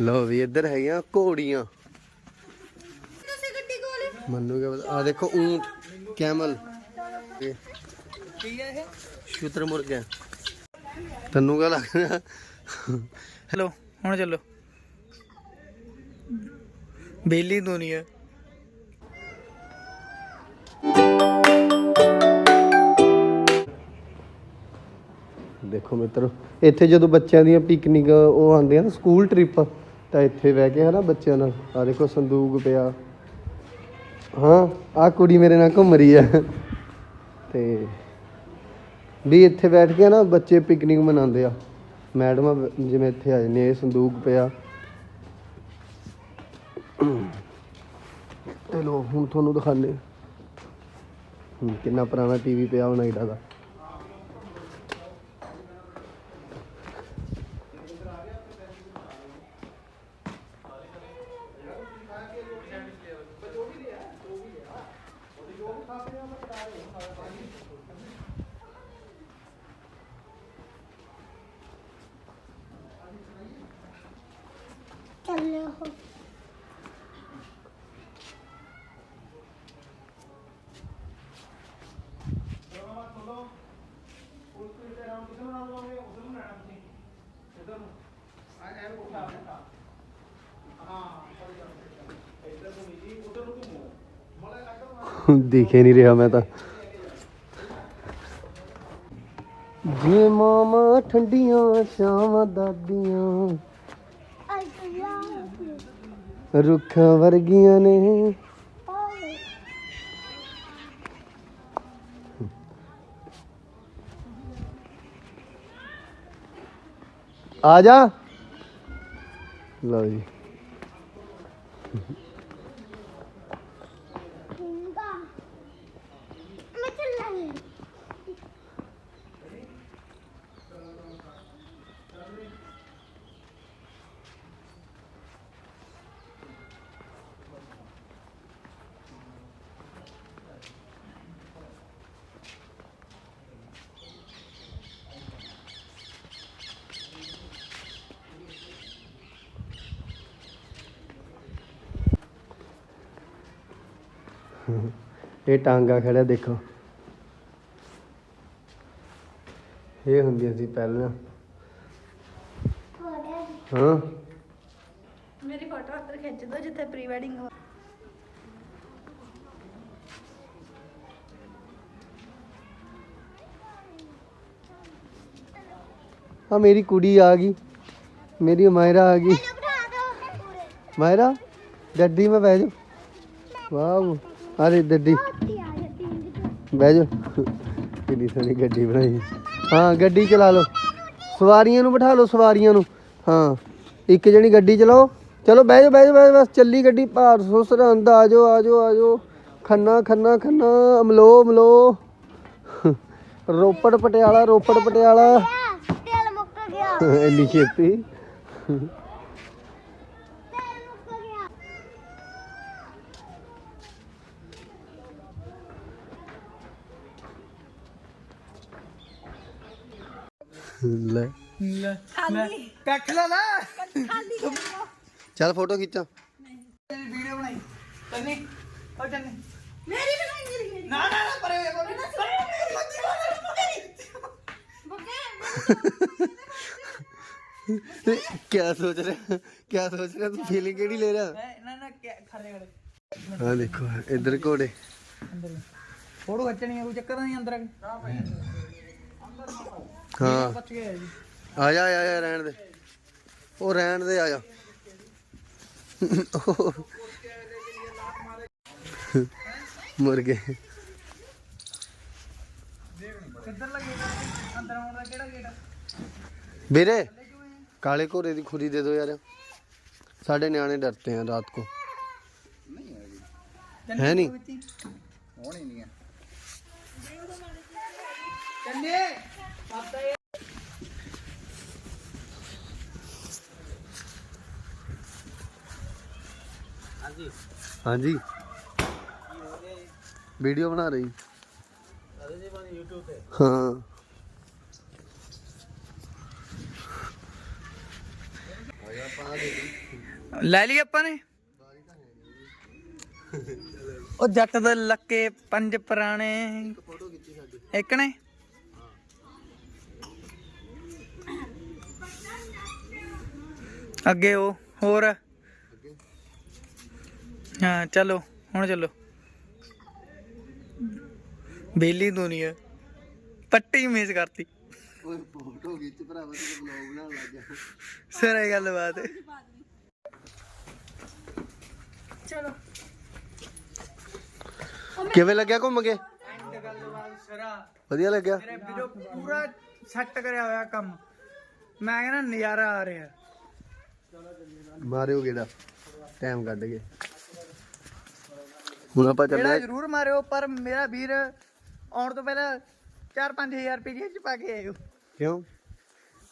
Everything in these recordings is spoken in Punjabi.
ਲੋ ਵੀ ਇੱਧਰ ਹੈਗੀਆਂ ਘੋੜੀਆਂ। ਤੁਸੀਂ ਗੱਡੀ ਕੋਲ? ਮੰਨੂ ਪਤਾ? ਆ ਦੇਖੋ ਊਂਟ ਕੈਮਲ। ਇਹ ਕੀ ਹੈ ਇਹ? ਸ਼ੂਤਰ ਮੁਰਗਾ। ਤੈਨੂੰ ਕਾ ਲੱਗਦਾ? ਹੈਲੋ ਹੁਣ ਚੱਲੋ। ਬੇਲੀ ਦੁਨੀਆ ਦੇਖੋ ਮਿੱਤਰੋ, ਇੱਥੇ ਜਦੋਂ ਬੱਚਿਆਂ ਦੀਆਂ ਪਿਕਨਿਕ ਉਹ ਆਉਂਦੇ ਨਾ ਸਕੂਲ ਟ੍ਰਿਪ ਤਾਂ ਇੱਥੇ ਬਹਿ ਕੇ ਹਨਾ ਬੱਚਿਆਂ ਨਾਲ ਆ ਦੇਖੋ ਸੰਦੂਕ ਪਿਆ। ਹਾਂ ਆ ਕੁੜੀ ਮੇਰੇ ਨਾਲ ਘੁੰਮ ਰਹੀ ਆ ਤੇ ਵੀ ਇੱਥੇ ਬੈਠ ਕੇ ਨਾ ਬੱਚੇ ਪਿਕਨਿਕ ਮਨਾਉਂਦੇ ਆ। ਮੈਡਮਾਂ ਜਿਵੇਂ ਇੱਥੇ ਆ ਜਾਂਦੇ ਇਹ ਸੰਦੂਕ ਪਿਆ। ਤੇ ਲੋ, ਹੁਣ ਤੁਹਾਨੂੰ ਦਿਖਾਣੇ ਕਿੰਨਾ ਪੁਰਾਣਾ ਟੀਵੀ ਪਿਆ ਹੋਣਾ ਦਾ ਚੱਲੇ ਹੋ ਦਿਖੇ ਨਹੀਂ ਰਿਹਾ ਮੈਂ ਤਾਂ। ਜੇ ਮਾਮਾ ਠੰਡੀਆਂ, ਸ਼ਾਮਾਂ ਦਾਦੀਆਂ। ਆਈ ਤੁਲਾ ਰੁੱਖਾਂ ਵਰਗੀਆਂ ਨੇ। ਓਏ ਆ ਜਾ। ਲਓ ਜੀ। ਇਹ ਟਾਂਗਾ ਖੜਾ ਦੇਖੋ। ਇਹ ਹੁੰਦੀਆਂ ਸੀ ਪਹਿਲਾਂ। ਹਾਂ। ਮੇਰੀ ਫੋਟੋ ਉੱਧਰ ਖਿੱਚ ਦੋ ਜਿੱਥੇ ਪ੍ਰੀ ਵੈਡਿੰਗ ਹੋ। ਆ ਮੇਰੀ ਕੁੜੀ ਆ ਗਈ। ਮੇਰੀ ਮਾਇਰਾ ਆ ਗਈ। ਬਿਠਾ ਦੋ ਪੂਰੇ ਮਾਇਰਾ ਗੱਡੀ में ਬਹਿ ਜਾ ਵਾਹ। ਆ ਹੈ ਬਹਿ ਜਾ। ਕਿੰਨੀ ਸੋਹਣੀ ਗੱਡੀ ਬਣਾਈ। ਹਾਂ ਗੱਡੀ ਚਲਾ ਲਓ। ਸਵਾਰੀਆਂ ਨੂੰ ਬਿਠਾ ਲਓ ਸਵਾਰੀਆਂ ਨੂੰ। ਹਾਂ ਇੱਕ ਜਣੀ ਗੱਡੀ ਚਲਾਓ। ਚਲੋ ਬਹਿ ਜਾ ਬਹਿ ਜਾ ਬਸ ਚੱਲੀ ਗੱਡੀ ਭਾਰ ਸੁਸਰ ਅੰਦਾ ਆ ਜਾਓ ਆ ਜਾਓ ਆ ਜਾਓ। ਖੰਨਾ ਖੰਨਾ ਖੰਨਾ ਅਮਲੋ ਅਮਲੋ। ਰੋਪੜ ਪਟਿਆਲਾ ਰੋਪੜ ਪਟਿਆਲਾ। ਤੇਲ ਮੁੱਕ ਗਿਆ। ਇੰਨੀ ਛੇਤੀ। ਲੈ। ਖਾਲੀ। ਕੱਖ ਲੈ ਲੈ। ਖਾਲੀ ਚੱਲ ਫੋਟੋ ਖਿੱਚਾਂ। ਤੇਰੀ ਵੀਡੀਓ ਬਣਾਈ। ਤੰਨੀ ਓ ਤੰਨੀ ਮੇਰੀ ਬਣਾਈ ਮੇਰੀ ਮੇਰੀ। ਨਾ ਨਾ ਨਾ ਪਰੇ ਪਰੇ ਕਿਆ ਸੋਚ ਰਿਹਾ? ਕਿਆ ਸੋਚ ਰਿਹਾ? ਤੂੰ ਫੀਲਿੰਗ ਕਿਹੜੀ ਲੈ ਰਿਹਾ? ਨਾ ਨਾ ਖੜੇ ਖੜੇ ਹਾਂ ਦੇਖੋ ਇੱਧਰ ਘੋੜੇ। ਫੋਟੋ ਖੱਚਣੀ ਕੋਈ ਚੱਕਰ ਨਹੀਂ ਅੰਦਰ। ਅੰਦਰ ਹਾਂ। ਆ ਜਾ। ਆ ਜਾ ਰਹਿਣ ਦੇ। ਉਹ ਰਹਿਣ ਦੇ ਆ ਜਾ। ਮੁਰਗੇ ਕਿੱਧਰ ਵੀਰੇ ਕਾਲੇ ਘੋੜੇ ਦੀ ਖੁਰੀ ਦੇ ਦਿਓ ਯਾਰ। ਸਾਡੇ ਨਿਆਣੇ ਡਰਤੇ ਆ ਰਾਤ ਕੋ। ਹੈ ਨਹੀਂ। ਹੋਣੀ ਨਹੀਂ ਹੈ ਚੰਨੇ! ਹਾਂਜੀ। ਵੀਡੀਓ ਬਣਾ ਰਹੀ। ਅਰੇ ਜੀ ਬਾਨੀ YouTube ਤੇ। ਹਾਂ। ਲੈ ਲਈ ਆਪਾਂ ਨੇ? ਉਹ ਜੱਟ ਦੇ ਲੱਕੇ ਪੰਜ ਪੁਰਾਣੇ। ਇੱਕ ਨੇ? ਅੱਗੇ ਉਹ ਹੋਰ? ਹਾਂ ਚਲੋ ਹੁਣ ਚਲੋ। ਬੇਲੀ ਦੁਨੀਆ ਪੱਟੀ ਮਿਸ ਕਰਤੀ। ਓਏ ਫੋਟੋ ਖਿੱਚ ਭਰਾਵਾ ਤੂੰ ਬਲੌਗ ਬਣਾਉਣ ਲੱਗ ਗਿਆ। ਸਰੇ ਗੱਲਬਾਤ ਹੈ। ਚਲੋ। ਕਿਵੇਂ ਲੱਗਿਆ ਘੁੰਮ ਕੇ? ਐਂਡ ਗੱਲਬਾਤ ਸਰਾ। ਵਧੀਆ ਲੱਗਿਆ? ਮੇਰੇ ਵੀਰੋ ਪੂਰਾ ਸੈੱਟ ਕਰਿਆ ਹੋਇਆ ਕੰਮ। ਮੈਂ ਕਹਿੰਦਾ ਨਜ਼ਾਰਾ ਆ ਰਿਹਾ। ਮਾਰਿਓ ਗੇੜਾ ਟਾਈਮ ਕੱਢ ਕੇ। ਹੁਣ ਆਪਾਂ ਚੱਲੇ ਜ਼ਰੂਰ ਮਾਰਿਓ ਪਰ ਮੇਰਾ ਵੀਰ ਆਉਣ ਤੋਂ ਪਹਿਲਾਂ 4-5000 ਰੁਪਏ ਜੇਬ ਚ ਪਾ ਕੇ ਆਇਓ। ਕਿਉਂ?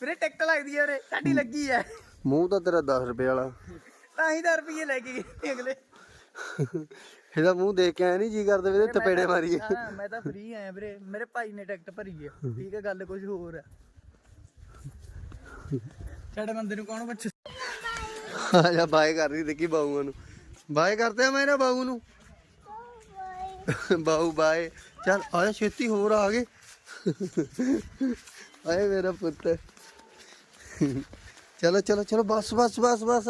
ਵੀਰੇ ਟਿਕਟ ਲੱਗਦੀ ਹੈ ਵੀਰੇ ਸਾਡੀ ਲੱਗੀ ਹੈ ਮੂੰਹ ਤਾਂ ਤੇਰਾ 10 ਰੁਪਏ ਵਾਲਾ। ਤਾਂ ਹੀ ਤਾਂ ਰੁਪਏ ਲੈ ਕੇ ਗਏ ਅਗਲੇ। ਇਹਦਾ ਮੂੰਹ ਦੇਖ ਕੇ ਆਇਆ ਨਹੀਂ ਜੀ ਕਰਦੇ ਵੀ ਇਹਦੇ ਤਪੇੜੇ ਮਾਰੀਏ। ਹਾਂ ਮੈਂ ਤਾਂ ਫ੍ਰੀ ਆਇਆ ਵੀਰੇ ਮੇਰੇ ਭਾਈ ਨੇ ਟਿਕਟ ਭਰੀ ਹੈ ਠੀਕ ਹੈ ਗੱਲ ਕੁਝ ਹੋਰ ਹੈ ਸਾਡੇ ਬੰਦੇ ਨੂੰ ਕੌਣ ਪੁੱਛ ਆ ਜਾ ਬਾਏ ਕਰ ਰਹੀ ਦੇਖੀ ਬਾਊਆਂ ਨੂੰ। ਬਾਏ ਕਰਦੇ ਆ ਮੈਂ ਨਾ ਬਾਊ ਨੂੰ। ਬਾਊ ਬਾਏ। ਚੱਲ ਆ ਜਾ ਛੇਤੀ ਹੋਰ ਆ ਗਏ। ਆਏ ਮੇਰਾ ਪੁੱਤ। ਚਲੋ ਚਲੋ ਚਲੋ, ਬਸ ਬਸ ਬਸ ਬਸ।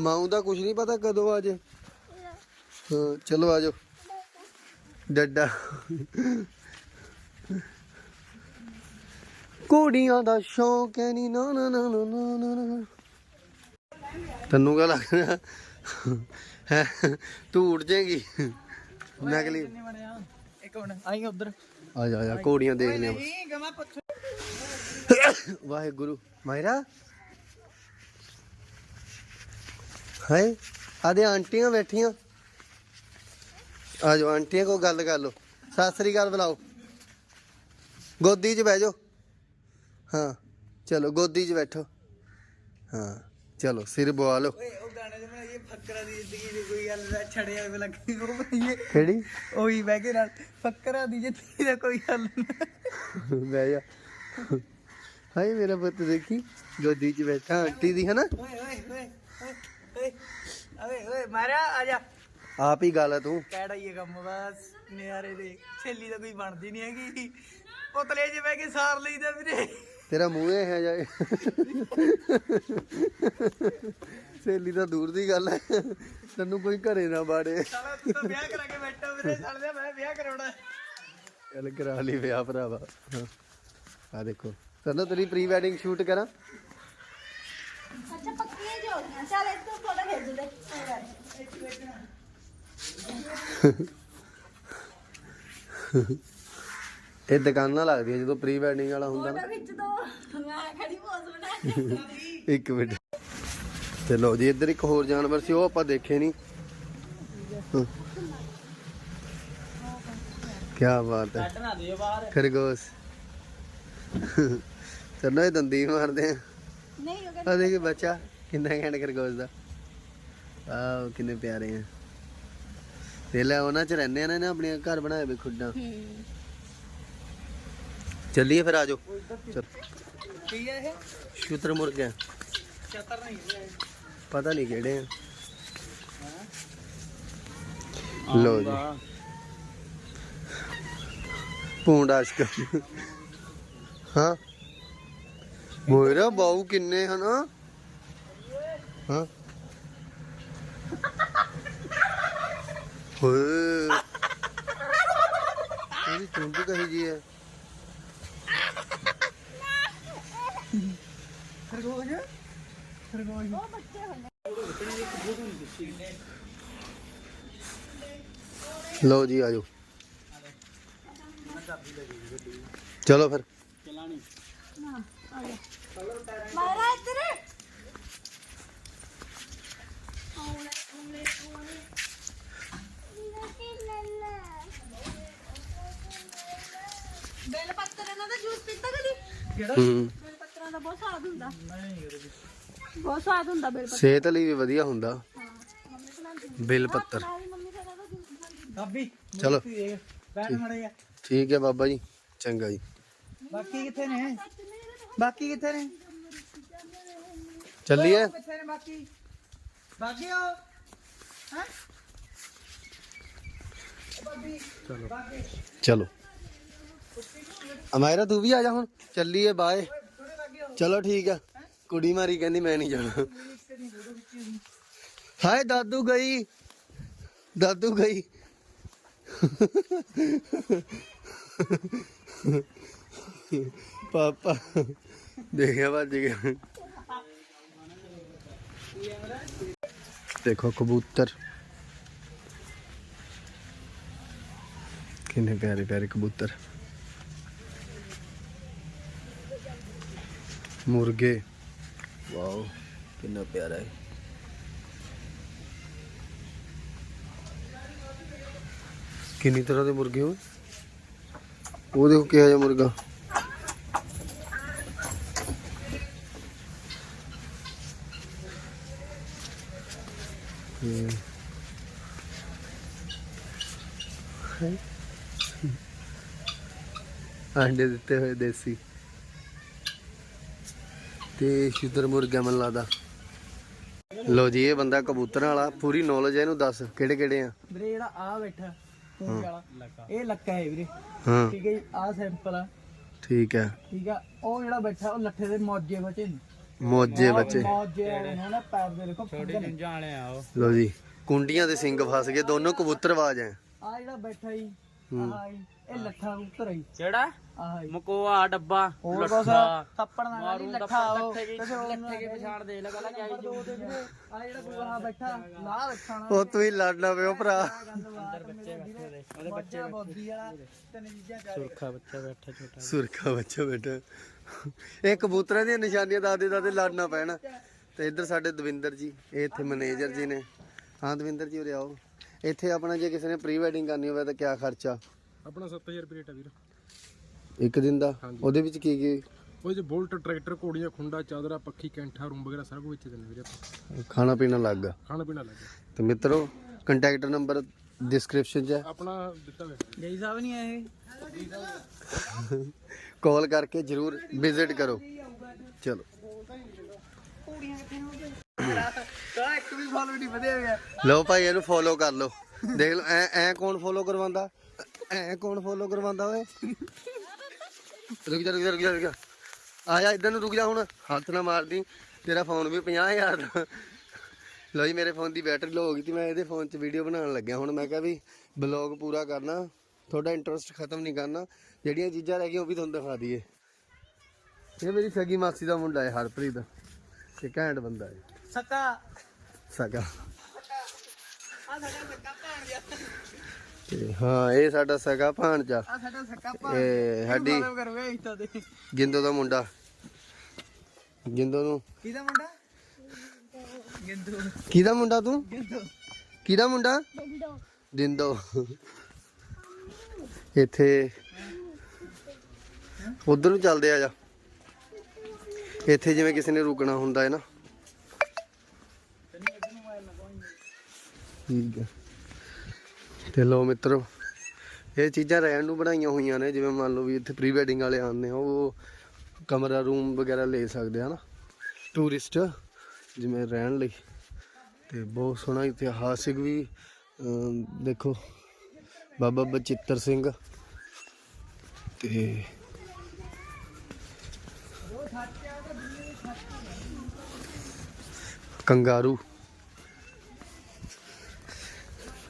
ਮਾਊ ਦਾ ਕੁਝ ਨਹੀਂ ਪਤਾ ਕਦੋਂ ਆ ਜੇ। ਹਾਂ, ਚਲੋ ਆ ਜਾਓ। ਡੱਡਾ। ਕੁੜੀਆਂ ਦਾ ਸ਼ੌਂਕ ਹੈ ਨੀ, ਨਾ ਨਾ ਨਾ ਨਾ ਨਾ। ਤੈਨੂੰ ਕਾ ਲੱਗ ਰਿਹਾ? ਹੈਂ? ਤੂੰ ਉੱਡ ਜਾਏਗੀ। ਨਕਲੀ ਇੱਕ ਮਿੰਟ ਆਈ ਉਧਰ। ਆ ਜਾ ਆ ਘੋੜੀਆਂ ਦੇਖ ਲਿਆ ਨਹੀਂ ਗਮਾ ਪੁੱਛ। ਵਾਹਿਗੁਰੂ ਮਾਇਰਾ। ਹਾਏ ਆਦੇ ਆਂਟੀਆਂ ਬੈਠੀਆਂ। ਆ ਜਾਓ ਆਂਟੀਆਂ ਕੋ ਗੱਲ ਕਰ ਲਓ। ਸਤਿ ਸ੍ਰੀ ਅਕਾਲ ਬੁਲਾਓ। ਗੋਦੀ 'ਚ ਬਹਿ ਜਾਓ। ਹਾਂ ਚਲੋ ਗੋਦੀ 'ਚ ਬੈਠੋ। ਹਾਂ। ਚਲੋ ਸਿਰ ਬਵਾ ਲਓ। ਓਏ ਉਹ ਗਾਣੇ ਦੇ ਬਣਾਈਏ ਫੱਕਰਾਂ ਦੀ ਜ਼ਿੰਦਗੀ ਦੀ ਕੋਈ ਗੱਲ ਨਾ ਛੜਿਆ ਵੇ ਲੱਗੀ ਉਹ ਬਣਾਈਏ। ਕਿਹੜੀ? ਉਹੀ ਬਹਿ ਕੇ ਨਾਲ ਫੱਕਰਾਂ ਦੀ ਜ਼ਿੰਦਗੀ ਦਾ ਕੋਈ ਹੱਲ ਨਾ। ਬਹਿ ਜਾ। ਹਾਏ ਮੇਰਾ ਪੁੱਤ ਦੇਖੀ ਗੋਦੀ 'ਚ ਬੈਠਾ ਆਂਟੀ ਦੀ ਹਨਾ? ਓਏ ਓਏ ਓਏ ਓਏ ਓਏ ਓਏ ਓਏ ਮਾਰਿਆ ਆ ਜਾ। ਆਪ ਹੀ ਗੱਲ ਹੈ ਤੂੰ। ਕਿਹੜਾ ਹੀ ਕੰਮ ਬਸ ਨਿਆਰੇ ਦੇ। ਛੇਲੀ ਤਾਂ ਕੋਈ ਬਣਦੀ ਨਹੀਂ ਹੈਗੀ। ਪੁਤਲੇ ਬਹਿ ਕੇ ਸਾਰ ਲਈਦਾ ਵੀਰੇ। ਤੇਰਾ ਮੂੰਹ ਇਹ ਹੈ ਜਾਏ। ਸਹੇਲੀ ਤਾਂ ਦੂਰ ਦੀ ਗੱਲ ਹੈ। ਤੈਨੂੰ ਕੋਈ ਘਰੇ ਨਾ ਬਾੜੇ। ਸਾਲਾ ਤੂੰ ਤਾਂ ਵਿਆਹ ਕਰਾ ਕੇ ਬੈਠਾ ਵੀਰੇ ਸਾਲੇ ਮੈਂ ਵਿਆਹ ਕਰਾਉਣਾ। ਚੱਲ ਕਰਾ ਲਈ ਵਿਆਹ ਭਰਾਵਾ। ਆ ਦੇਖੋ। ਚਲੋ ਤੇਰੀ ਪ੍ਰੀ ਵੈਡਿੰਗ ਸ਼ੂਟ ਕਰਾਂ? ਅੱਛਾ ਪੱਕੀਆਂ ਜੋ ਚੱਲ ਇੱਥੇ ਫੋਟੋ ਖਿੱਚ ਦੇ। ਗੱਲ ਨੀ। ਇਹ ਦੁਕਾਨਾਂ ਲੱਗਦੀਆਂ ਜਦੋਂ ਪ੍ਰੀ ਵੈਡਿੰਗ ਵਾਲਾ ਹੁੰਦਾ ਨਾ। ਫੋਟੋ ਖਿੱਚ ਦੋ ਮੈਂ ਖੜੀ ਪੋਜ਼ ਬਣਾ ਕੇ ਇੱਕ ਮਿੰਟ। ਤੇ ਲਓ ਜੀ ਇੱਧਰ ਇੱਕ ਹੋਰ ਜਾਨਵਰ ਸੀ ਉਹ ਆਪਾਂ ਦੇਖੇ ਨਹੀਂ ਕੀ ਬਾਤ ਹੈ। ਕੱਢ ਨਾ ਦਿਓ ਬਾਹਰ। ਖਰਗੋਸ਼। ਚਲੋ ਇਹ ਦੰਦੀ ਮਾਰਦੇ ਆ। ਨਹੀਂ ਉਹ ਆ ਦੇਖੀ ਬੱਚਾ ਕਿੰਨਾ ਘੈਂਟ ਖਰਗੋਸ਼ ਦਾ। ਆਹ ਕਿੰਨੇ ਪਿਆਰੇ ਆ। ਤੇ ਲੈ ਉਹਨਾਂ ਚ ਰਹਿੰਦੇ ਆ ਨਾ ਇਹਨੇ ਆਪਣੇ ਘਰ ਬਣਾਏ ਵੇ ਖੁੱਡਾਂ। ਚੱਲੀਏ ਫਿਰ ਆਜੋ ਚਲ। ਕੀ ਹੈ ਇਹ? ਸ਼ੂਤਰ ਮੁਰਗੇ। ਆ। ਚਤਰ ਨਹੀਂ ਹੈ ਪਤਾ ਨਹੀਂ ਕਿਹੜੇ ਆ। ਲੋ ਜੀ। ਪੂੰਡ ਆਸ਼ਕ। ਹਾਂ। ਮੋਇਰਾ ਬਾਉ ਕਿੰਨੇ ਹਨ? ਹਾਂ। ਹੋਏ ਇਹਦੀ ਚੁੰਝ ਕਹੀ ਜੀ ਹੈ। ਖਰਗੋਸ਼ ਖਰਗੋਸ਼ ਉਹ ਬੱਚੇ ਹੋਣੇ ਲਓ ਜੀ ਆਜੋ। ਚਲੋ ਫਿਰ। ਚਲਾਣੀ ਮਾਰਾ ਇੱਧਰ ਬੇਲ ਪੱਤਰ ਇਹਨਾਂ ਦਾ ਜੂਸ ਪੀਤਾ ਕਦੀ? ਕਿਹੜਾ ਦਾ ਬਹੁਤ ਸਵਾਦ ਹੁੰਦਾ। ਬਹੁਤ ਸਵਾਦ ਹੁੰਦਾ ਬੇਲ ਸਿਹਤ ਲਈ ਵੀ ਵਧੀਆ ਹੁੰਦਾ। ਪੱਤਰ ਮੰਮੀ ਬਣਾਉਂਦੀ ਬਿਲ ਪੱਤਰ। ਮੇਰੀ ਮੰਮੀ ਕਹਿੰਦਾ ਤਾਂ ਜੂਸ ਬਣਾਉਂਦੀ ਬਾਬੀ ਚਲੋ। ਬੈਠ ਮੜਿਆ ਠੀਕ ਹੈ ਬਾਬਾ ਜੀ ਚੰਗਾ ਜੀ। ਬਾਕੀ ਕਿੱਥੇ ਨੇ? ਬਾਕੀ ਕਿੱਥੇ ਨੇ? ਚੱਲੀਏ। ਕਿੱਥੇ ਨੇ ਬਾਕੀ? ਬਾਕੀ ਹੋ? ਹੈ ਚਲੋ। ਅਮਾਇਰਾ ਤੂੰ ਵੀ ਆ ਜਾ ਹੁਣ। ਚੱਲੀਏ ਬਾਏ। ਚਲੋ ਠੀਕ ਆ। ਕੁੜੀ ਮਾਰੀ ਕਹਿੰਦੀ ਮੈਂ ਨਹੀਂ ਜਾਣਾ। ਹਾਏ, ਦਾਦੂ ਗਈ। ਦਾਦੂ ਗਈ। ਪਾਪਾ, ਦੇਖਿਆ ਭੱਜ ਗਿਆ। ਦੇਖੋ ਕਬੂਤਰ। ਕਿੰਨੇ ਪਿਆਰੇ ਪਿਆਰੇ ਕਬੂਤਰ। ਮੁਰਗੇ। ਵਾਓ, ਕਿੰਨਾ ਪਿਆਰਾ ਹੈ। ਕਿੰਨੀ ਤਰ੍ਹਾਂ ਦੇ ਮੁਰਗੇ ਹੋ? ਉਹ ਦੇਖੋ ਕਿਹਾ ਜਿਹਾ ਮੁਰਗਾ। ਹਮ। ਆਂਡੇ ਦਿੱਤੇ ਹੋਏ ਦੇਸੀ। ਤੇ ਸ਼ੁਦਰ ਮੁਰਗਾ ਮਨ ਲਾਦਾ ਲੋ ਜੀ ਇਹ ਬੰਦਾ ਕਬੂਤਰਾਂ ਵਾਲਾ ਪੂਰੀ ਨੌਲੇਜ ਹੈ ਇਹਨੂੰ ਦੱਸ ਕਿਹੜੇ ਕਿਹੜੇ ਆ? ਵੀਰੇ ਜਿਹੜਾ ਆ ਬੈਠਾ ਪੂੰਛ ਵਾਲਾ ਇਹ ਲੱਕਾ ਹੈ ਵੀਰੇ। ਹਾਂ। ਠੀਕ ਹੈ ਆ ਸੈਂਪਲ ਆ। ਠੀਕ ਹੈ ਠੀਕ ਆ ਉਹ ਜਿਹੜਾ ਬੈਠਾ ਉਹ ਲੱਠੇ ਦੇ ਮੌਜੇ ਬਚੇ ਨੇ। ਮੋਜੇ ਬੱਚੇ। ਮੌਜੇ ਵਾਲੇ ਨੇ ਨਾ ਪੈਰ ਦੇ ਦੇਖੋ ਛੋਟੇ ਨਿੰਜਾ ਵਾਲੇ ਆ ਉਹ। ਲੋ ਜੀ ਕੁੰਡੀਆਂ ਦੇ ਸਿੰਘ ਫਸ ਗਏ ਦੋਨੋਂ ਕਬੂਤਰਵਾਜ ਐ ਆ ਜਿਹੜਾ ਬੈਠਾ ਜੀ ਹੂੰ। ਆਹ ਜੀ ਇਹ ਲੱਠਾ ਕਬੂਤਰ ਹੈ ਜੀ ਕਿਹੜਾ? ਆਹ ਜੀ। ਮਕੋਆ ਡੱਬਾ ਹੋਰ ਕੁਛ ਥੱਪੜ ਨਾਲ ਨਹੀਂ ਲੱਠਾ ਉਹ। ਲੱਠੇ ਕੀ ਪਛਾਣ ਦੇ ਲੈ ਪਹਿਲਾਂ ਕਿਆ ਆ ਜਿਹੜਾ ਦੂਆ ਬੈਠਾ ਲਾ ਰੱਖਣਾ ਉਹ ਤੂੰ ਹੀ ਲੜਨਾ ਪਿਓ ਭਰਾ। ਉਹਦੇ ਬੱਚੇ ਬੋਦੀ ਵਾਲਾ ਤਿੰਨ ਚੀਜ਼ਾਂ ਚਾਹੀਦੀਆਂ ਸੁਰਖਾ ਬੱਚਾ ਬੈਠਾ ਛੋਟਾ ਸੁਰਖਾ ਬੱਚਾ ਬੇਟਾ ਇਹ ਕਬੂਤਰਾਂ ਦੀਆਂ ਨਿਸ਼ਾਨੀਆਂ ਦਾਦੇ ਦਾਦੇ ਲੜਨਾ ਪੈਣਾ। ਤੇ ਇੱਧਰ ਸਾਡੇ ਦਵਿੰਦਰ ਜੀ ਇਹ ਇੱਥੇ ਮੈਨੇਜਰ ਜੀ ਨੇ। ਹਾਂ ਦਵਿੰਦਰ ਜੀ ਉਰੇ ਆਓ। ਇੱਥੇ ਆਪਣਾ ਜੇ ਕਿਸੇ ਨੇ ਪ੍ਰੀ ਵੈਡਿੰਗ ਕਰਨੀ ਹੋਵੇ ਤਾਂ ਕਿਆ ਖਰਚਾ? ਆਪਣਾ 7000 ਰੁਪਏ ਰੇਟ ਆ ਵੀਰ। ਇੱਕ ਦਿਨ ਦਾ? ਉਹਦੇ ਵਿੱਚ ਕੀ ਕੀ? ਉਹ ਜੇ ਬੋਲਟ ਟਰੈਕਟਰ ਘੋੜੀਆਂ ਖੁੰਡਾ ਚਾਦਰਾ ਪੱਖੀ ਕੈਂਠਾ ਰੂਮ ਵਗੈਰਾ ਸਾਰਾ ਕੁਝ ਵਿੱਚ ਦਿੰਦੇ ਵੀਰੇ ਆਪਾਂ। ਖਾਣਾ ਪੀਣਾ ਲੱਗ ਖਾਣਾ ਪੀਣਾ ਲੱਗੇ ਤੇ ਮਿੱਤਰੋ ਕੰਟੈਕਟ ਨੰਬਰ ਡਿਸਕ੍ਰਿਪਸ਼ਨ 'ਚ ਹੈ। ਆਪਣਾ ਦਿੱਤਾ ਹੋਇਆ। ਜੈ ਸਾਹਿਬ ਨਹੀਂ ਆਏ ਕਾਲ ਕਰਕੇ ਜਰੂਰ ਵਿਜ਼ਿਟ ਕਰੋ। ਚਲੋ। ਲਓ ਭਾਈ ਇਹਨੂੰ ਫੋਲੋ ਕਰ ਲਓ। ਦੇਖ ਲਓ ਐ ਐ ਕੌਣ ਫੋਲੋ ਕਰਵਾਉਂਦਾ? ਐ ਕੌਣ ਫੋਲੋ ਕਰਵਾਉਂਦਾ ਓਏ? ਰੁਕ ਜਾ ਰੁਕ ਜਾ ਰੁਕ ਜਾ ਰੁਕ ਜਾ। ਆ ਜਾ ਇਧਰ ਨੂੰ ਰੁਕ ਜਾ ਹੁਣ। ਹੱਥ ਨਾ ਮਾਰਦੀ। ਤੇਰਾ ਫੋਨ ਵੀ 50000 ਦਾ। ਲਓ ਜੀ ਮੇਰੇ ਫੋਨ ਦੀ ਬੈਟਰੀ ਲੋ ਹੋ ਗਈ ਤੇ ਮੈਂ ਇਹਦੇ ਫੋਨ 'ਚ ਵੀਡੀਓ ਬਣਾਉਣ ਲੱਗਿਆ। ਹੁਣ ਮੈਂ ਕਿਹਾ ਵੀ ਬਲੌਗ ਪੂਰਾ ਕਰਨਾ। ਤੁਹਾਡਾ ਇੰਟਰਸਟ ਖਤਮ ਨਹੀਂ ਕਰਨਾ। ਜਿਹੜੀਆਂ ਚੀਜ਼ਾਂ ਰਹਿ ਗਈਆਂ ਉਹ ਵੀ ਤੁਹਾਨੂੰ ਦਿਖਾ ਦਈਏ। ਇਹ ਮੇਰੀ ਸਗੀ ਮਾਸੀ ਦਾ ਮੁੰਡਾ ਹੈ ਹਰਪ੍ਰੀਤ। ਤੇ ਘੈਂਟ ਬੰਦਾ ਹੈ। ਸਕਾ। ਸਗਾ ਆ ਸਾਡਾ ਸਕਾ ਭਾਣ ਗਿਆ ਤੇ ਹਾਂ ਇਹ ਸਾਡਾ ਸਗਾ ਭਾਣਜਾ। ਆ ਸਾਡਾ ਇਹ ਸਾਡੀ ਕਰੋਗੇ ਗਿੰਦੋ ਦਾ ਮੁੰਡਾ। ਗਿੰਦੋ ਨੂੰ। ਕਿਹਦਾ ਮੁੰਡਾ? ਗਿੰਦੂ। ਕਿਹਦਾ ਮੁੰਡਾ ਤੂੰ? ਗਿੰਦੂ। ਕਿਹਦਾ ਮੁੰਡਾ? ਦਿੰਦੋ ਇੱਥੇ ਉਧਰ ਨੂੰ ਚੱਲਦੇ ਆ ਜਾ। ਇੱਥੇ ਜਿਵੇਂ ਕਿਸੇ ਨੇ ਰੁਕਣਾ ਹੁੰਦਾ ਹੈ ਨਾ। ਠੀਕ ਹੈ। ਤੇ ਲੋ ਮਿੱਤਰੋ, ਇਹ ਚੀਜ਼ਾਂ ਰਹਿਣ ਨੂੰ ਬਣਾਈਆਂ ਹੋਈਆਂ ਨੇ, ਜਿਵੇਂ ਮੰਨ ਲਓ ਵੀ ਇੱਥੇ ਪ੍ਰੀ ਵੈਡਿੰਗ ਵਾਲੇ ਆਉਂਦੇ ਆ, ਉਹ ਕਮਰਾ ਰੂਮ ਵਗੈਰਾ ਲੈ ਸਕਦੇ ਆ ਨਾ ਟੂਰਿਸਟ ਜਿਵੇਂ ਰਹਿਣ ਲਈ। ਤੇ ਬਹੁਤ ਸੋਹਣਾ ਇਤਿਹਾਸਿਕ ਵੀ ਦੇਖੋ, ਬਾਬਾ ਬਚਿੱਤਰ ਸਿੰਘ। ਤੇ ਕੰਗਾਰੂ।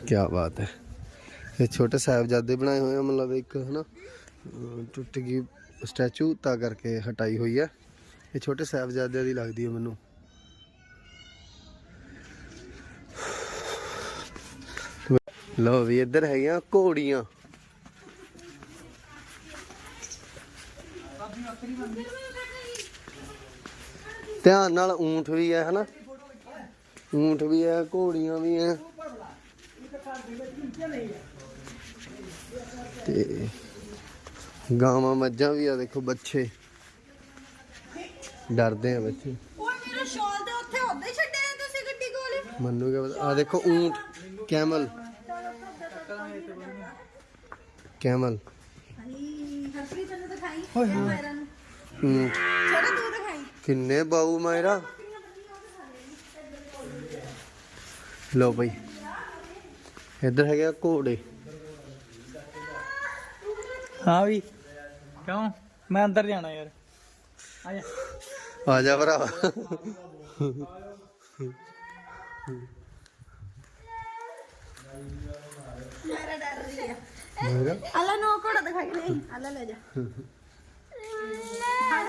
ਕੀ ਬਾਤ ਹੈ। ਇਹ ਛੋਟੇ ਸਾਹਿਬਜ਼ਾਦੇ ਬਣਾਏ ਹੋਏ ਆ, ਮਤਲਬ ਇੱਕ, ਹਨਾ ਟੁੱਟ ਗਈ ਸਟੈਚੂ, ਤਾਂ ਕਰਕੇ ਹਟਾਈ ਹੋਈ ਹੈ ਇਹ ਛੋਟੇ ਸਾਹਿਬਜ਼ਾਦਿਆਂ ਦੀ ਲੱਗਦੀ ਹੈ ਮੈਨੂੰ। ਲੋ ਵੀ, ਇੱਧਰ ਹੈਗੀਆਂ ਘੋੜੀਆਂ। ਧਿਆਨ ਨਾਲ ਊਂਠ ਵੀ ਹੈ ਹਨਾ। ਊਂਠ ਵੀ ਹੈ ਘੋੜੀਆਂ ਵੀ ਹੈ ਤੇ ਗਾਵਾਂ ਮੱਝਾਂ ਵੀ ਆ ਦੇਖੋ ਬੱਚੇ। ਡਰਦੇ ਆ ਬੱਚੇ। ਉਹ ਮੇਰਾ ਸ਼ਾਲ ਤੇ ਉੱਥੇ ਉੱਦਾਂ ਹੀ ਛੱਡਿਆ ਹੈ ਤੁਸੀਂ ਗੱਡੀ ਕੋਲ। ਮੰਨੂ ਕਿਆ ਆ ਦੇਖੋ ਊਂਟ ਕੈਮਲ। ਕੈਮਲ। ਹਾਈ ਹਰਪ੍ਰੀਤ ਨੂੰ ਦਿਖਾਈ? ਹੋਏ ਹੋਏ ਊਂਟ ਛੋਟਾ ਤੂੰ ਦਿਖਾਈ। ਕਿੰਨੇ ਬਾਊ ਮਾਇਰਾ? ਲੋ ਬਈ। ਇੱਧਰ ਹੈਗੇ ਘੋੜੇ। ਹਾਂ ਵੀ। ਕਿਉਂ? ਮੈਂ ਅੰਦਰ ਜਾਣਾ ਯਾਰ। ਆ ਜਾ। ਆ ਜਾ ਭਰਾ। ਮੇਰਾ ਡਰ ਰਹੀ ਹੈ ਮੇਰਾ? ਅੱਲਾ ਨੋ ਕੋੜਾ ਦਿਖਾ ਕੇ ਨਹੀਂ ਅੱਲਾ ਲੈ ਜਾ।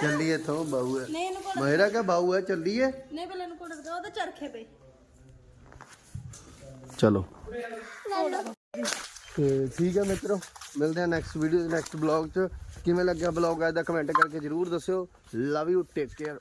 ਚੱਲੀਏ ਇੱਥੋਂ ਬਾਊ ਹੈ। ਨਹੀਂ ਇਹਨੂੰ ਕੋੜਾ ਮੇਰਾ ਕਹ ਬਾਊ ਹੈ? ਚੱਲੀਏ ਨਹੀਂ ਪਹਿਲਾਂ ਇਹਨੂੰ ਕੋੜਾ ਦਿਖਾ ਉਹਦੇ ਚਰਖੇ ਪਏ। ਚਲੋ। ਤੇ ਠੀਕ ਹੈ ਮਿੱਤਰੋ, ਮਿਲਦੇ ਹਾਂ ਨੈਕਸਟ ਵੀਡੀਓ ਨੈਕਸਟ ਬਲੌਗ ਚ। ਕਿਵੇਂ ਲੱਗਿਆ ਬਲੌਗ ਅੱਜ ਦਾ? ਕਮੈਂਟ ਕਰਕੇ ਜਰੂਰ ਦੱਸਿਓ। Love you take care